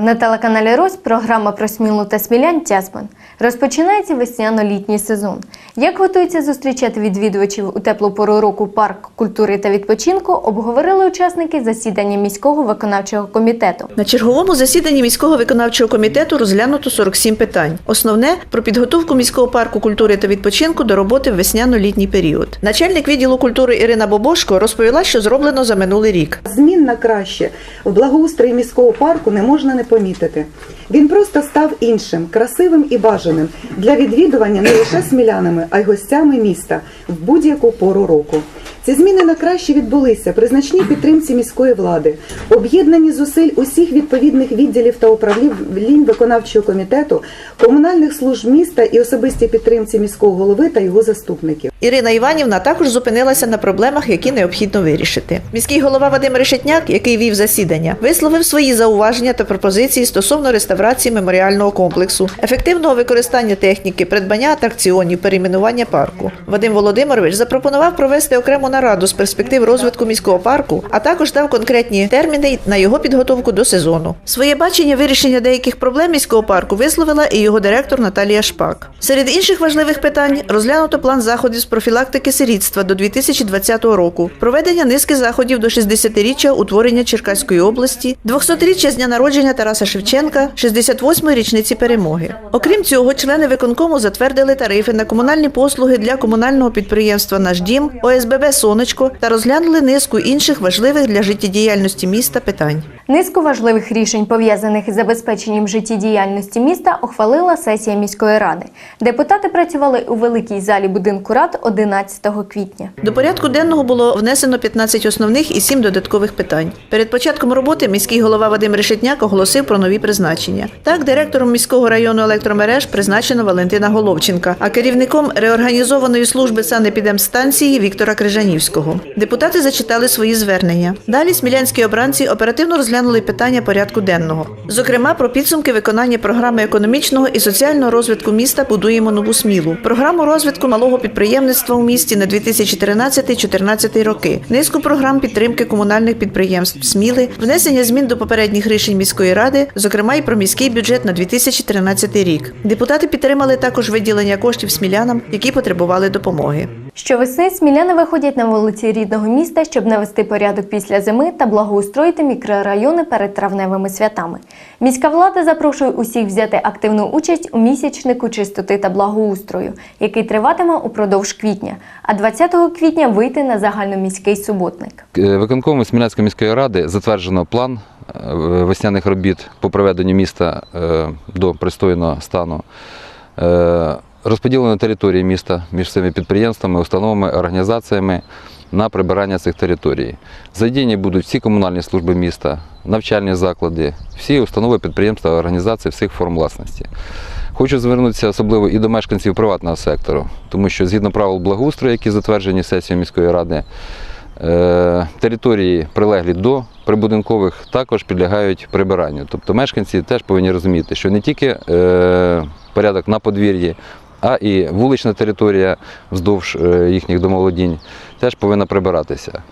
На телеканалі Русь програма про Смілу та Смілян Тясман. Розпочинається весняно-літній сезон. Як готуються зустрічати відвідувачів у теплу пору року парк культури та відпочинку, обговорили учасники засідання міського виконавчого комітету. На черговому засіданні міського виконавчого комітету розглянуто 47 питань. Основне про підготовку міського парку культури та відпочинку до роботи в весняно-літній період. Начальник відділу культури Ірина Бобошко розповіла, що зроблено за минулий рік. Змін на краще в благоустрої міського парку не можна не помітити. Він просто став іншим, красивим і бажаним для відвідування не лише смілянами, а й гостями міста в будь-яку пору року. Ці зміни на краще відбулися при значній підтримці міської влади, об'єднані зусиль усіх відповідних відділів та управлінь виконавчого комітету, комунальних служб міста і особистій підтримці міського голови та його заступників. Ірина Іванівна також зупинилася на проблемах, які необхідно вирішити. Міський голова Вадим Решетняк, який вів засідання, висловив свої зауваження та пропозиції стосовно реставрації меморіального комплексу, ефективного використання техніки, придбання атракціонів, перейменування парку. Вадим Володимирович запропонував провести окрему нараду з перспектив розвитку міського парку, а також дав конкретні терміни на його підготовку до сезону. Своє бачення вирішення деяких проблем міського парку висловила і його директор Наталія Шпак. Серед інших важливих питань розглянуто план заходів з профілактики сирітства до 2020 року, проведення низки заходів до 60-річчя утворення Черкаської області, 200-річчя з дня народження Тараса Шевченка, 68-ї річниці перемоги. Окрім цього, члени виконкому затвердили тарифи на комунальні послуги для комунального підприємства Наш дім, ОСББ Сонечко та розглянули низку інших важливих для життєдіяльності міста питань. Низку важливих рішень, пов'язаних із забезпеченням життєдіяльності міста, ухвалила сесія міської ради. Депутати працювали у великій залі будинку рад 11 квітня. До порядку денного було внесено 15 основних і 7 додаткових питань. Перед початком роботи міський голова Вадим Решетняк оголосив про нові призначення. Так, директором міського району електромереж призначено Валентина Головченка, а керівником реорганізованої служби санепідемстанції Віктора Крижанівського. Депутати зачитали свої звернення. Далі смілянські обранці оперативно розглянули питання порядку денного. Зокрема, про підсумки виконання програми економічного і соціального розвитку міста будуємо нову смілу, програму розвитку малого підприємництва у місті на 2013-2014 роки, низку програм підтримки комунальних підприємств Сміли, внесення змін до попередніх рішень міської ради, зокрема і про міський бюджет на 2013 рік. Депутати підтримали також виділення коштів смілянам, які потребували допомоги. Щовесни сміляни виходять на вулиці рідного міста, щоб навести порядок після зими та благоустроїти мікрорайони перед травневими святами. Міська влада запрошує усіх взяти активну участь у місячнику чистоти та благоустрою, який триватиме упродовж квітня, а 20 квітня вийти на загальноміський суботник. Е, Виконкомом Смілянської міської ради затверджено план е, весняних робіт по приведенню міста е, до пристойного стану. Розподілено території міста між цими підприємствами, установами, організаціями на прибирання цих територій. Задіяні будуть всі комунальні служби міста, навчальні заклади, всі установи, підприємства, організації всіх форм власності. Хочу звернутися особливо і до мешканців приватного сектору, тому що згідно правил благоустрою, які затверджені сесією міської ради, Е, Території, прилеглі до прибудинкових, також підлягають прибиранню. Тобто мешканці теж повинні розуміти, що не тільки е, порядок на подвір'ї, а і вулична територія вздовж е, їхніх домоволодінь теж повинна прибиратися.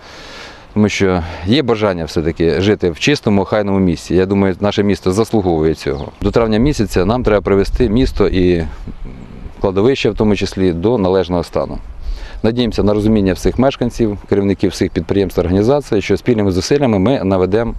Тому що є бажання все-таки жити в чистому, хайному місці. Я думаю, наше місто заслуговує цього. До травня місяця нам треба привести місто і кладовище, в тому числі, до належного стану. Надіємося на розуміння всіх мешканців, керівників всіх підприємств та організацій, що спільними зусиллями ми наведемо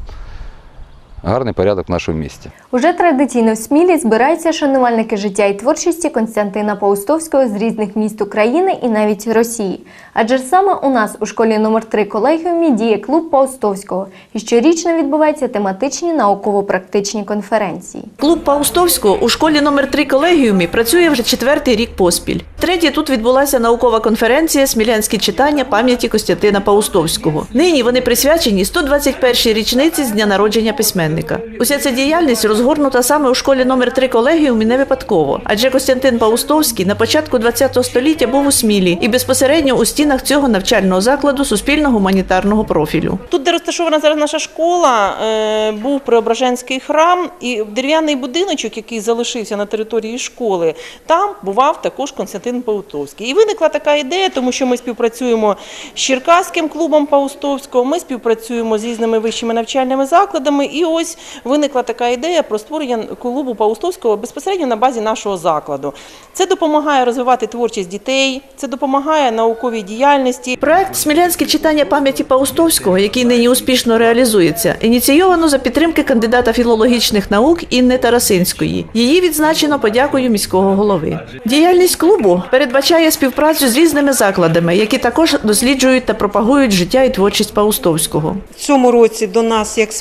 гарний порядок в нашому місті. Уже традиційно в Смілі збираються шанувальники життя і творчості Константина Паустовського з різних міст України і навіть Росії. Адже саме у нас у школі номер 3 колегіумі діє клуб Паустовського і щорічно відбуваються тематичні науково-практичні конференції. Клуб Паустовського у школі номер 3 колегіумі працює вже четвертий рік поспіль. Третє тут відбулася наукова конференція Смілянські читання пам'яті Костянтина Паустовського. Нині вони присвячені 121-й річниці з дня народження письменника. Уся ця діяльність розгорнута саме у школі номер 3 колегіумі не випадково, адже Костянтин Паустовський на початку ХХ століття був у Смілі і безпосередньо у стінах цього навчального закладу суспільно-гуманітарного профілю. Тут, де розташована зараз наша школа, е, був Преображенський храм, і дерев'яний будиночок, який залишився на території школи, там бував також Константин Паутовський. І виникла така ідея, тому що ми співпрацюємо з Черкаським клубом Паустовського, ми співпрацюємо з різними вищими навчальними закладами. І ось виникла така ідея про створення клубу Паустовського безпосередньо на базі нашого закладу. Це допомагає розвивати творчість дітей, це допомагає науковій діяльності. Проект Смілянське читання пам'яті Паустовського, який нині успішно реалізується, ініційовано за підтримки кандидата філологічних наук Інни Тарасинської. Її відзначено подякою міського голови. Діяльність клубу передбачає співпрацю з різними закладами, які також досліджують та пропагують життя і творчість Паустовського. В цьому році до нас, як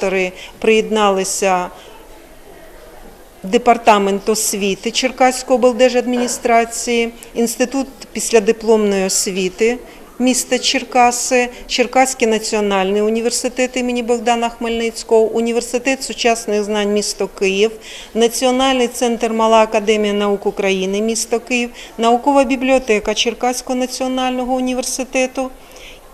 співорганізатори, приєдналися Департамент освіти Черкаської облдержадміністрації, Інститут післядипломної освіти міста Черкаси, Черкаський національний університет імені Богдана Хмельницького, Університет сучасних знань місто Київ, Національний центр Мала академія наук України місто Київ, наукова бібліотека Черкаського національного університету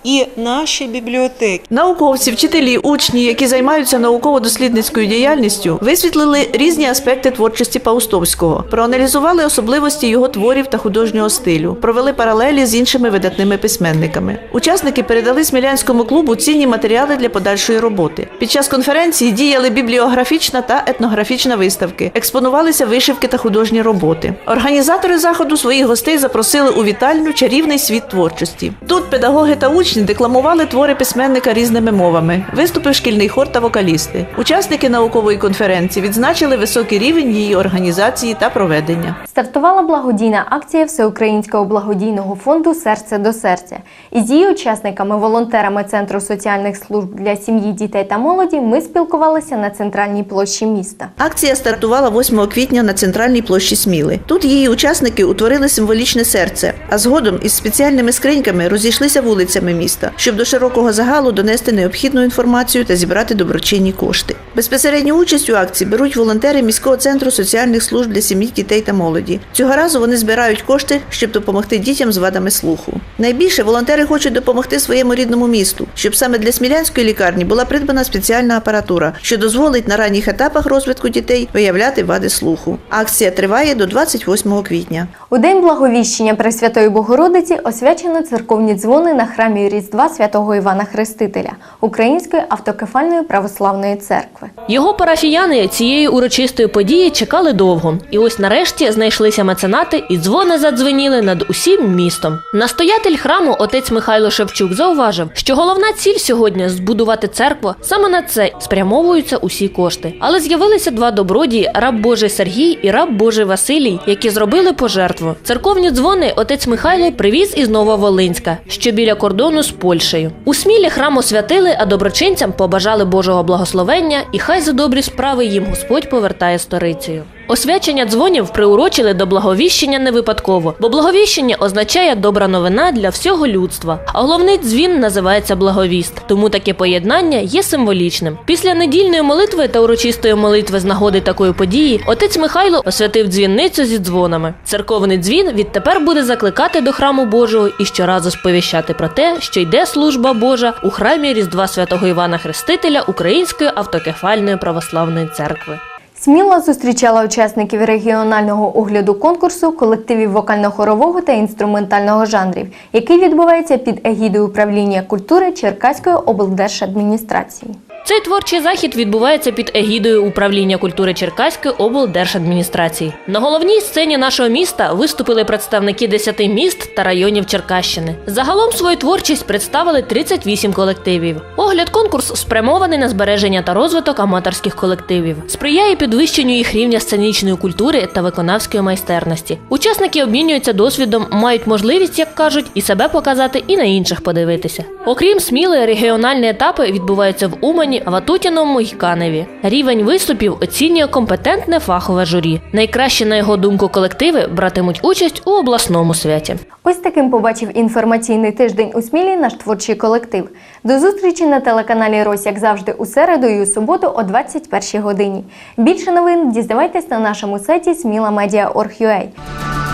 і наші бібліотеки. Науковці, вчителі, учні, які займаються науково-дослідницькою діяльністю, висвітлили різні аспекти творчості Паустовського, проаналізували особливості його творів та художнього стилю, провели паралелі з іншими видатними письменниками. Учасники передали Смілянському клубу цінні матеріали для подальшої роботи. Під час конференції діяли бібліографічна та етнографічна виставки, експонувалися вишивки та художні роботи. Організатори заходу своїх гостей запросили у вітальню чарівний світ творчості. Тут педагоги та учні декламували твори письменника різними мовами. Виступив шкільний хор та вокалісти. Учасники наукової конференції відзначили високий рівень її організації та проведення. Стартувала благодійна акція Всеукраїнського благодійного фонду Серце до серця. Із її учасниками, волонтерами Центру соціальних служб для сім'ї, дітей та молоді, ми спілкувалися на центральній площі міста. Акція стартувала 8 квітня на центральній площі Сміли. Тут її учасники утворили символічне серце, а згодом із спеціальними скриньками розійшлися вулицями міста, щоб до широкого загалу донести необхідну інформацію та зібрати доброчинні кошти. Безпосередню участь у акції беруть волонтери міського центру соціальних служб для сім'ї, дітей та молоді. Цього разу вони збирають кошти, щоб допомогти дітям з вадами слуху. Найбільше волонтери хочуть допомогти своєму рідному місту, щоб саме для смілянської лікарні була придбана спеціальна апаратура, що дозволить на ранніх етапах розвитку дітей виявляти вади слуху. Акція триває до 28 квітня. У день благовіщення Пресвятої Богородиці освячено церковні дзвони на храмі Різдва святого Івана Хрестителя Української автокефальної православної церкви. Його парафіяни цієї урочистої події чекали довго, і ось нарешті знайшлися меценати, і дзвони задзвеніли над усім містом. Настоятель храму отець Михайло Шевчук зауважив, що головна ціль сьогодні збудувати церкву. Саме на це спрямовуються усі кошти. Але з'явилися два добродії: раб Божий Сергій і раб Божий Василій, які зробили пожертву. Церковні дзвони отець Михайло привіз із Нововолинська, що біля кордону з Польщею. У смілі храм освятили, а доброчинцям побажали Божого благословення, і хай за добрі справи їм Господь повертає сторицею. Освячення дзвонів приурочили до благовіщення не випадково, бо благовіщення означає добра новина для всього людства. А головний дзвін називається благовіст, тому таке поєднання є символічним. Після недільної молитви та урочистої молитви з нагоди такої події отець Михайло освятив дзвінницю зі дзвонами. Церковний дзвін відтепер буде закликати до храму Божого і щоразу сповіщати про те, що йде служба Божа у храмі Різдва святого Івана Хрестителя Української автокефальної православної церкви. Сміло зустрічала учасників регіонального огляду конкурсу колективів вокально-хорового та інструментального жанрів, який відбувається під егідою управління культури Черкаської облдержадміністрації. Цей творчий захід відбувається під егідою управління культури Черкаської облдержадміністрації. На головній сцені нашого міста виступили представники 10 міст та районів Черкащини. Загалом свою творчість представили 38 колективів. Огляд конкурс спрямований на збереження та розвиток аматорських колективів, сприяє підвищенню їх рівня сценічної культури та виконавської майстерності. Учасники обмінюються досвідом, мають можливість, як кажуть, і себе показати, і на інших подивитися. Окрім сміли, регіональні етапи відбуваються в Умані, Ватутіному й Каневі. Рівень виступів оцінює компетентне фахове журі. Найкращі, на його думку, колективи братимуть участь у обласному святі. Ось таким побачив інформаційний тиждень у Смілі наш творчий колектив. До зустрічі на телеканалі Рось, як завжди, у середу і у суботу о 21 годині. Більше новин дізнавайтесь на нашому сайті smilamedia.org.ua.